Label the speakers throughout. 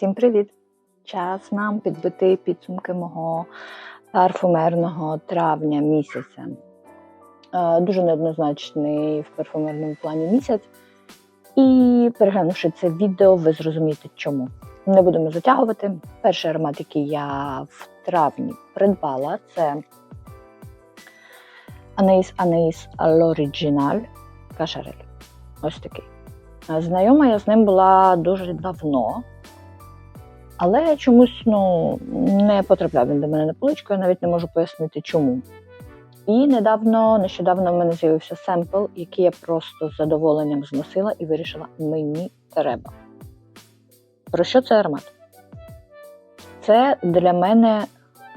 Speaker 1: Всім привіт! Час нам підбити підсумки мого парфумерного травня місяця. Е, Дуже неоднозначний в парфумерному плані місяць. І переглянувши це відео, ви зрозумієте чому. Не будемо затягувати. Перший аромат, який я в травні придбала, це Anais Anais L'Original Кашарель. Ось такий. Знайома я з ним була дуже давно, але чомусь ну, не потрапляв він до мене на поличку, я навіть не можу пояснити чому. І недавно, нещодавно в мене з'явився семпл, який я просто з задоволенням зносила і вирішила, мені треба. Про що це аромат? Це для мене,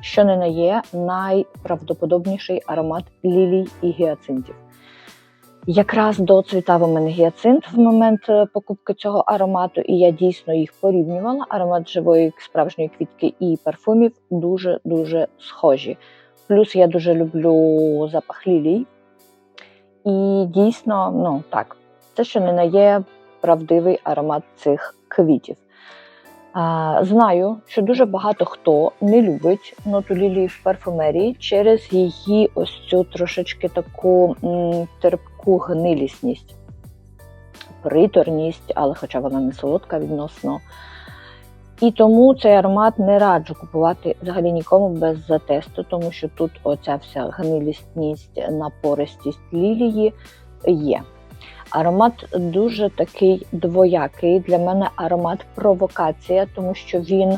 Speaker 1: що не на є, найправдоподобніший аромат лілій і гіацинтів. Якраз доцвітав у мене гіацинт в момент е, покупки цього аромату, і я дійсно їх порівнювала. Аромат живої справжньої квітки і парфумів дуже-дуже схожі. Плюс я дуже люблю запах лілій. І дійсно, ну так, це що не є правдивий аромат цих квітів. А, знаю, що дуже багато хто не любить ноту лілії в парфумерії через її ось цю трошечки таку м, терпку гнилісність, приторність, але хоча вона не солодка відносно. І тому цей аромат не раджу купувати взагалі нікому без затесту, тому що тут оця вся гнилісність, напористість лілії є. Аромат дуже такий двоякий. Для мене аромат провокація, тому що він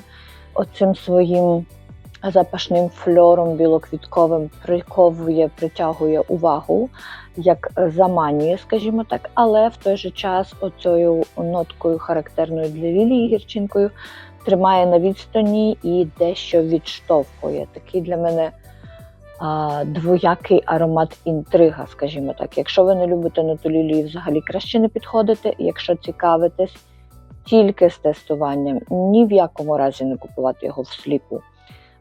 Speaker 1: оцим своїм запашним фльором білоквітковим приковує, притягує увагу, як заманює, скажімо так, але в той же час оцею ноткою характерною для лілії гірчинкою тримає на відстані і дещо відштовхує. Такий для мене а, двоякий аромат інтрига, скажімо так. Якщо ви не любите ноту лілії, взагалі краще не підходити. Якщо цікавитесь тільки з тестуванням, ні в якому разі не купувати його всліпу.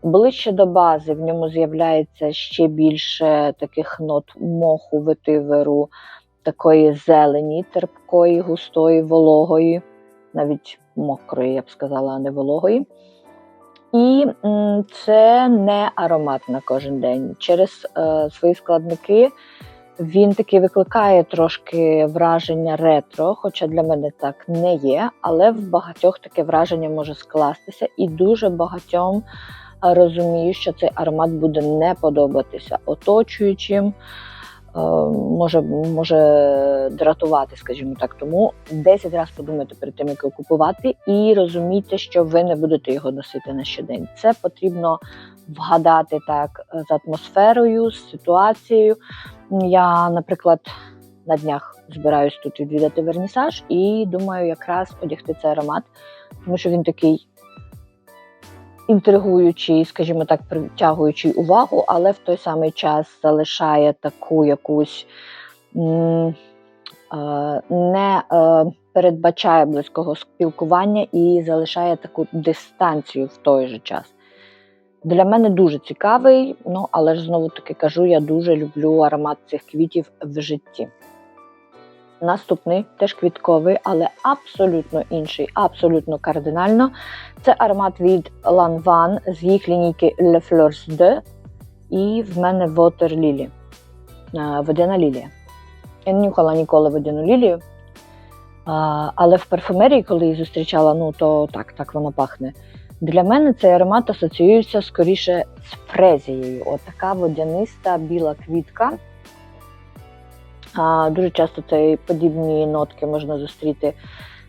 Speaker 1: Ближче до бази в ньому з'являється ще більше таких нот моху, ветиверу, такої зелені, терпкої, густої, вологої, навіть мокрої, я б сказала, а не вологої. І це не аромат на кожен день. Через е, свої складники він таки викликає трошки враження ретро, хоча для мене так не є. Але в багатьох таке враження може скластися, і дуже багатьом розумію, що цей аромат буде не подобатися оточуючим. е, Може, може дратувати, скажімо так. Тому 10 разів подумайте перед тим, як його купувати, і розумійте, що ви не будете його носити на щодень. Це потрібно вгадати так з атмосферою, з ситуацією. Я, наприклад, на днях збираюсь тут відвідати вернісаж і думаю, якраз одягти цей аромат, тому що він такий інтригуючий, скажімо так, притягуючий увагу, але в той самий час залишає таку якусь е, не е, передбачає близького спілкування і залишає таку дистанцію в той же час. Для мене дуже цікавий, ну але ж знову таки кажу, я дуже люблю аромат цих квітів в житті. Наступний теж квітковий, але абсолютно інший, абсолютно кардинально. Це аромат від Lanvin з їх лінійки Le Fleurs de. І в мене Water Lily. Е, Водяна лілія. Я не нюхала ніколи водяну лілію. Але в парфумерії, коли її зустрічала, ну то так, так вона пахне. Для мене цей аромат асоціюється скоріше з фрезією. Отака водяниста біла квітка. Дуже часто ці подібні нотки можна зустріти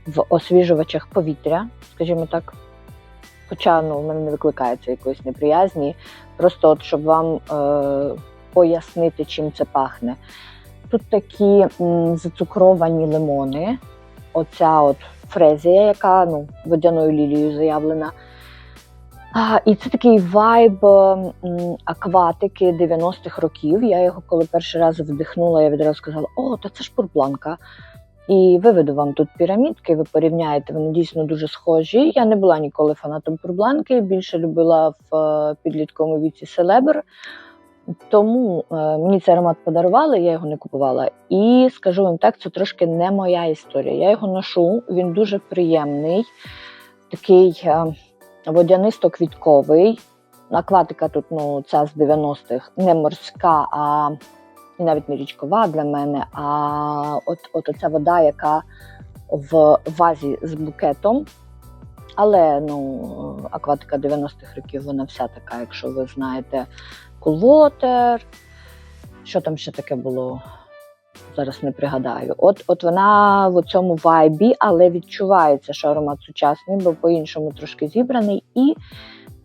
Speaker 1: в освіжувачах повітря, скажімо так. Хоча ну, в мене не викликається якоїсь неприязні, просто от, щоб вам е, пояснити, чим це пахне. Тут такі м, зацукровані лимони, оця от фрезія, яка ну, водяною лілією заявлена. І це такий вайб акватики 90-х років. Я його, коли перший раз вдихнула, я відразу сказала: о, та це ж пурбланка. І виведу вам тут пірамідки, ви порівняєте, вони дійсно дуже схожі. Я не була ніколи фанатом пурбланки, більше любила в е, підлітковому віці селебр. Тому е, мені цей аромат подарували, я його не купувала. І скажу вам так, це трошки не моя історія. Я його ношу, він дуже приємний такий е, водянисто-квітковий. Акватика тут ну, ця з 90-х не морська, а і навіть не річкова для мене. А от, от оця вода, яка в вазі з букетом. Але ну, акватика 90-х років, вона вся така, якщо ви знаєте, Cool. Що там ще таке було? Зараз не пригадаю. От от вона в цьому вайбі, але відчувається, що аромат сучасний, бо по-іншому трошки зібраний. І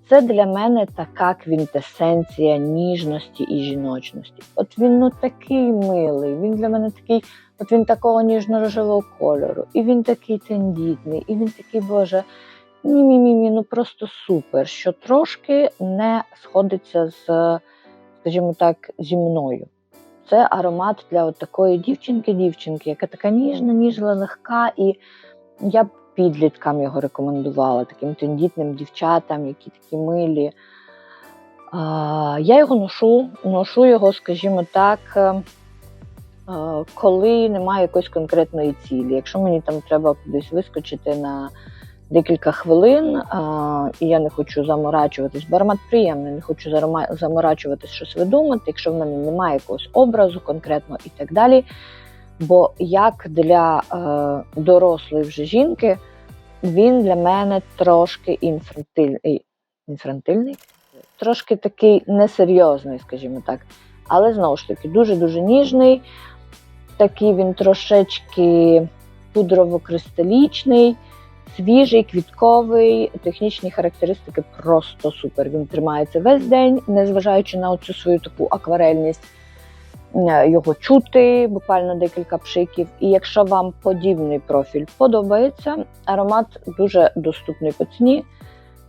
Speaker 1: це для мене така квінтесенція ніжності і жіночності. От він ну такий милий, він для мене такий, от він такого ніжно-рожевого кольору, і він такий тендітний, і він такий, боже, ні-мі-мі, ну просто супер, що трошки не сходиться з, скажімо так, зі мною. Це аромат для от такої дівчинки-дівчинки, яка така ніжна, ніжна, легка, і я б підліткам його рекомендувала, таким тендітним дівчатам, які такі милі. А, я його ношу, ношу його, скажімо так, е, е, коли немає якоїсь конкретної цілі. Якщо мені там треба кудись вискочити на декілька хвилин, і я не хочу заморачуватись, бо приємний, не хочу заморачуватись, щось видумати, якщо в мене немає якогось образу конкретно і так далі. Бо як для е, дорослої вже жінки, він для мене трошки інфантильний, інфантильний, трошки такий несерйозний, скажімо так. Але знову ж таки, дуже-дуже ніжний, такий він трошечки пудрово-кристалічний, свіжий, квітковий, технічні характеристики просто супер. Він тримається весь день, незважаючи на цю свою таку акварельність. Е, Його чути, буквально декілька пшиків. І якщо вам подібний профіль подобається, аромат дуже доступний по ціні.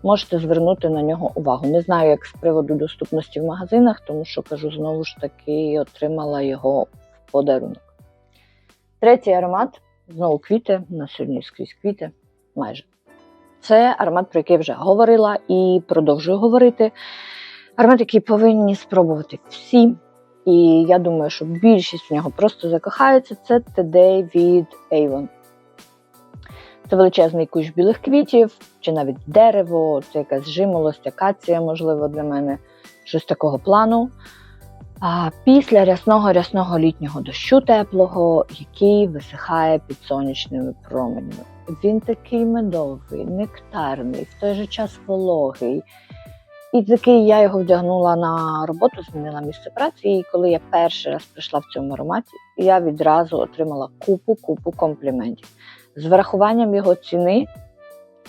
Speaker 1: Можете звернути на нього увагу. Не знаю, як з приводу доступності в магазинах, тому що кажу знову ж таки, отримала його в подарунок. Третій аромат знову квіти. На сьогодні скрізь квіти майже. Це аромат, про який я вже говорила і продовжую говорити. Аромат, який повинні спробувати всі. І я думаю, що більшість в нього просто закохаються. Це Today від Avon. Це величезний кущ білих квітів, чи навіть дерево, це якась жимолость, акація, можливо, для мене щось такого плану. А після рясного-рясного літнього дощу теплого, який висихає під сонячними променями. Він такий медовий, нектарний, в той же час вологий. І такий я його вдягнула на роботу, змінила місце праці. І коли я перший раз прийшла в цьому ароматі, я відразу отримала купу-купу компліментів. З врахуванням його ціни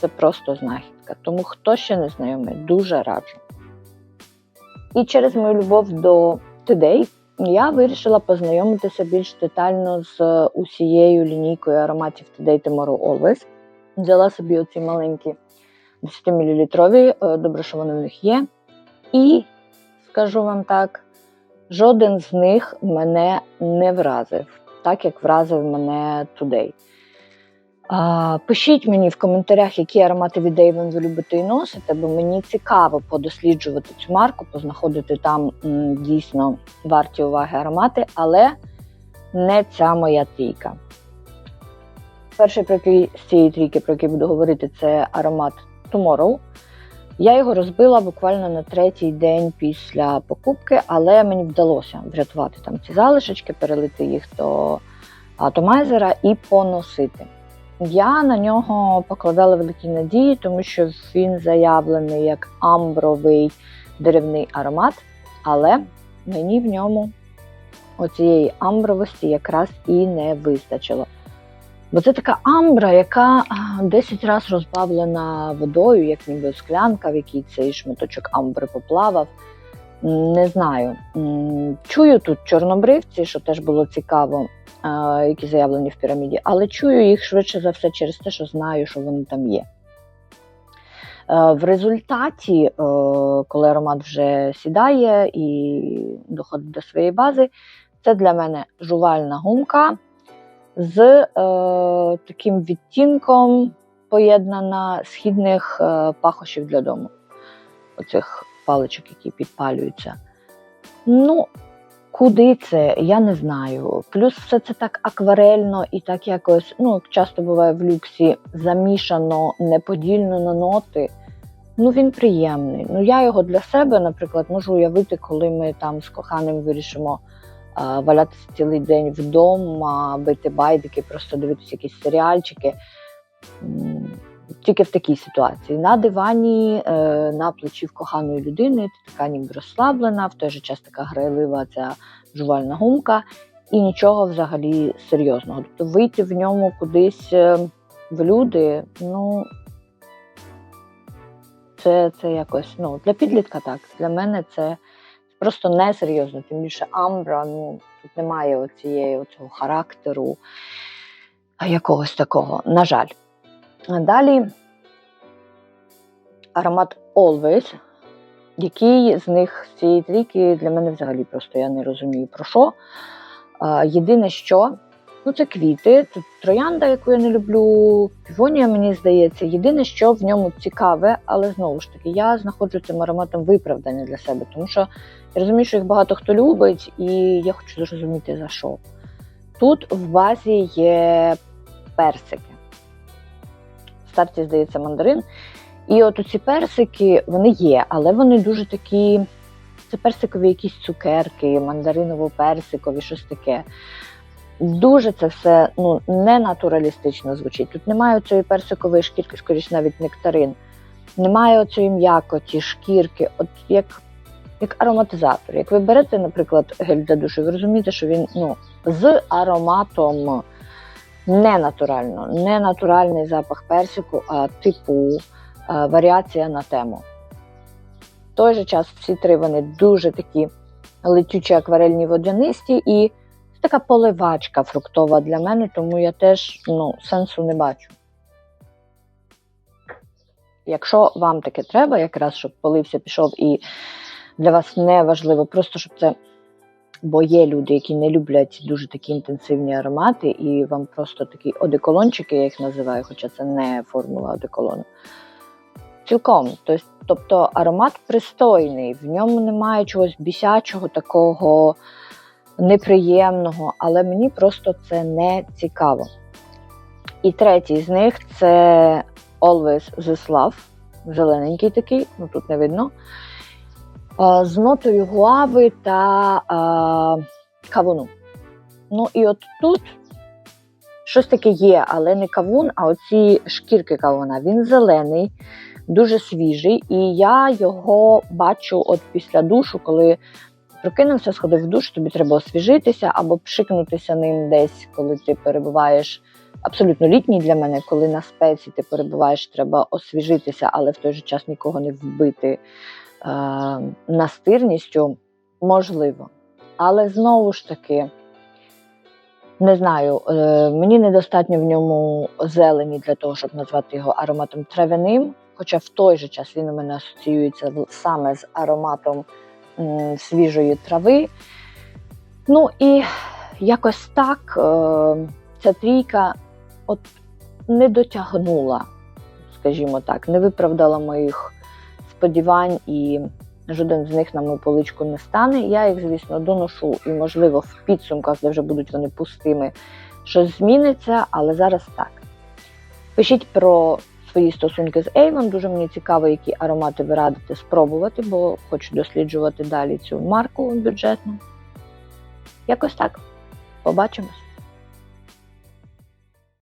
Speaker 1: це просто знахідка. Тому хто ще не знайомий, дуже раджу. І через мою любов до Today я вирішила познайомитися більш детально з усією лінійкою ароматів Today Tomorrow Always. Взяла собі оці маленькі 10-мл, добре, що вони в них є. І скажу вам так, жоден з них мене не вразив, так як вразив мене Today. Пишіть мені в коментарях, які аромати від Avon ви любите і носите, бо мені цікаво подосліджувати цю марку, познаходити там м, дійсно варті уваги аромати, але не ця моя трійка. Перший про який з цієї трійки, про який буду говорити, це аромат Tomorrow. Я його розбила буквально на третій день після покупки, але мені вдалося врятувати там ці залишечки, перелити їх до атомайзера і поносити. Я на нього покладала великі надії, тому що він заявлений як амбровий деревний аромат, але мені в ньому оцієї амбровості якраз і не вистачило. Бо це така амбра, яка 10 разів розбавлена водою, як ніби склянка, в якій цей шматочок амбри поплавав. Не знаю. Чую тут чорнобривці, що теж було цікаво, які заявлені в піраміді, але чую їх швидше за все через те, що знаю, що вони там є. В результаті, коли аромат вже сідає і доходить до своєї бази, це для мене жувальна гумка з е, таким відтінком поєднана східних е, пахощів для дому. Оцих паличок, які підпалюються. Ну, Куди це, я не знаю. Плюс все це так акварельно і так якось, ну, як часто буває в люксі, замішано неподільно на ноти. Ну, він приємний. Ну, я його для себе, наприклад, можу уявити, коли ми там з коханим вирішимо а, валятися цілий день вдома, бити байдики, просто дивитися якісь серіальчики. Тільки в такій ситуації. На дивані, е, на плечі в коханої людини, ти така ніби розслаблена, в той же час така грайлива ця жувальна гумка, і нічого взагалі серйозного. Тобто вийти в ньому кудись е, в люди, ну це, це якось ну, для підлітка так. Для мене це просто несерйозно. Тим більше амбра, ну тут немає оцієї оцього характеру якогось такого, на жаль. Далі аромат Always, який з них з цієї трійки для мене взагалі просто я не розумію про що. Єдине, що ну це квіти, тут троянда, яку я не люблю, півонія, мені здається. Єдине, що в ньому цікаве, але знову ж таки, я знаходжу цим ароматом виправдання для себе, тому що я розумію, що їх багато хто любить, і я хочу зрозуміти за що. Тут в базі є персики. Старті, здається, мандарин. І от ці персики, вони є, але вони дуже такі. Це персикові якісь цукерки, мандариново-персикові, щось таке. Дуже це все ну, не натуралістично звучить. Тут немає цієї персикової шкірки, скоріш навіть нектарин. Немає цієї м'якоті, шкірки, от як, як ароматизатор. Як ви берете, наприклад, гель для душу, ви розумієте, що він ну, з ароматом не натурально, не натуральний запах персику, а типу е, варіація на тему. В той же час всі три вони дуже такі летючі акварельні водянисті і така поливачка фруктова для мене, тому я теж ну, сенсу не бачу. Якщо вам таке треба, якраз щоб полився, пішов, і для вас не важливо, просто щоб це. Бо є люди, які не люблять дуже такі інтенсивні аромати, і вам просто такі одеколончики, я їх називаю, хоча це не формула одеколону. Цілком. Тобто, аромат пристойний, в ньому немає чогось бісячого, такого неприємного, але мені просто це не цікаво. І третій з них це Always This Love, зелененький такий, ну тут не видно. А, З нотою гуави та а, кавуну. Ну і от тут щось таке є, але не кавун, а оці шкірки кавуна. Він зелений, дуже свіжий, і я його бачу от після душу, коли прокинувся, сходив в душ, тобі треба освіжитися або пшикнутися ним десь, коли ти перебуваєш. Абсолютно літній для мене, коли на спеці ти перебуваєш, треба освіжитися, але в той же час нікого не вбити е, настирністю, можливо. Але знову ж таки, не знаю, е, мені недостатньо в ньому зелені для того, щоб назвати його ароматом травяним. Хоча в той же час він у мене асоціюється саме з ароматом свіжої трави. Ну і якось так е, ця трійка от не дотягнула, скажімо так, не виправдала моїх сподівань, і жоден з них на мою поличку не стане. Я їх, звісно, доношу, і, можливо, в підсумках, де вже будуть вони пустими, щось зміниться, але зараз так. Пишіть про свої стосунки з Avon. Дуже мені цікаво, які аромати ви радите спробувати, бо хочу досліджувати далі цю марку бюджетну. Якось так. Побачимось.